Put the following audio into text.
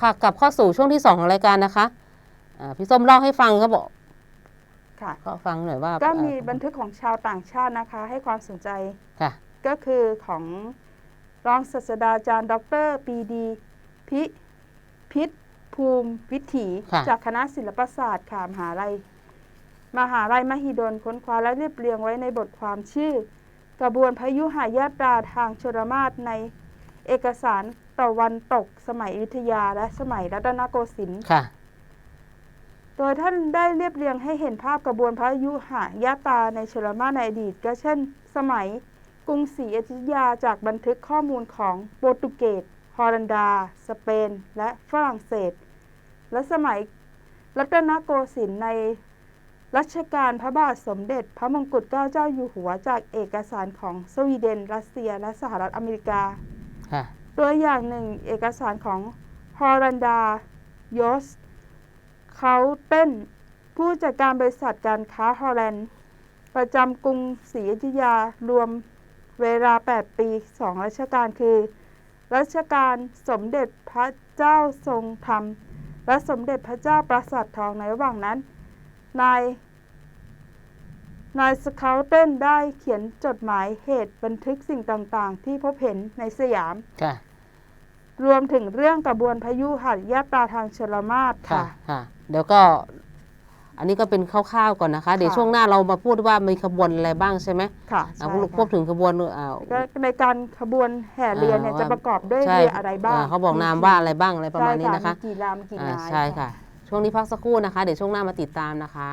ค่ะกลับเข้าสู่ช่วงที่สองของรายการนะคะอ่าพี่ส้มเล่าให้ฟังเขาบอกค่ะก็ฟังหน่อยว่าก็มีเอ่อบันทึกของชาวต่างชาตินะคะ ให้ความสนใจค่ะ ก็คือของรองศาสตราจารย์ ดรปรีดี พิพิษภูมิวิถีค่ะ จากคณะศิลปศาสตร์ค่ะมหาลัย มหาลัยมหิดลค้นคว้าและเรียบเรียงไว้ในบทความชื่อ กระบวนพายุหายาตราทางชลมาศใน เอกสารตะวันตกสมัยอยุธยาและสมัยรัตนโกสินทร์ค่ะ โดยท่านได้เรียบเรียงให้เห็นภาพกระบวนพายุหายาตราในชลมาศในอดีต ก็เช่น สมัยกรุงศรีอยุธยาจากบันทึกข้อมูลของโปรตุเกสฮอลันดา สเปน และฝรั่งเศส และสมัยรัตนโกสินทร์ในรัชกาลพระบาทสมเด็จ พระมงกุฎเกล้าเจ้าอยู่หัวจากเอกสารของสวีเดน รัสเซีย และสหรัฐอเมริกาค่ะ ตัวอย่างหนึ่งเอกสารของฮอลันดายอสเขาเต้นผู้จัดการบริษัทการค้าฮอลแลนด์ ประจำกรุงศรีอยุธยารวมเวลา 8 ปีสองรัชกาลคือ รัชกาลสมเด็จพระเจ้าทรงธรรม และสมเด็จพระเจ้าปราสาททองในระหว่างนั้น นาย นายสเคาเต้นได้เขียนจดหมายเหตุบันทึกสิ่งต่างๆ ที่พบเห็นในสยาม ค่ะ รวมถึงเรื่องกระบวนพายุหัดยาตราทางชลมาศค่ะ ค่ะค่ะเดี๋ยวก็ อันนี้ก็เป็นคร่าวๆก่อนนะคะ เดี๋ยวค่ะช่วงหน้าเรามาพูดว่ามีขบวนอะไรบ้างใช่ไหมค่ะอ่าใช่พูดค่ะพูดถึงขบวนอ่าก็ในการขบวนแห่เรือเนี่ยอ่าจะประกอบด้วยใช่เรืออะไรบ้างอ่เขาบอกนามว่าอะไรบ้างอะไรประมาณนี้ใช่นะคะมีกี่ลำกี่อ่านายใช่ค่ะ ช่วงนี้พักสักครู่นะคะ เดี๋ยวช่วงหน้ามาติดตามนะคะ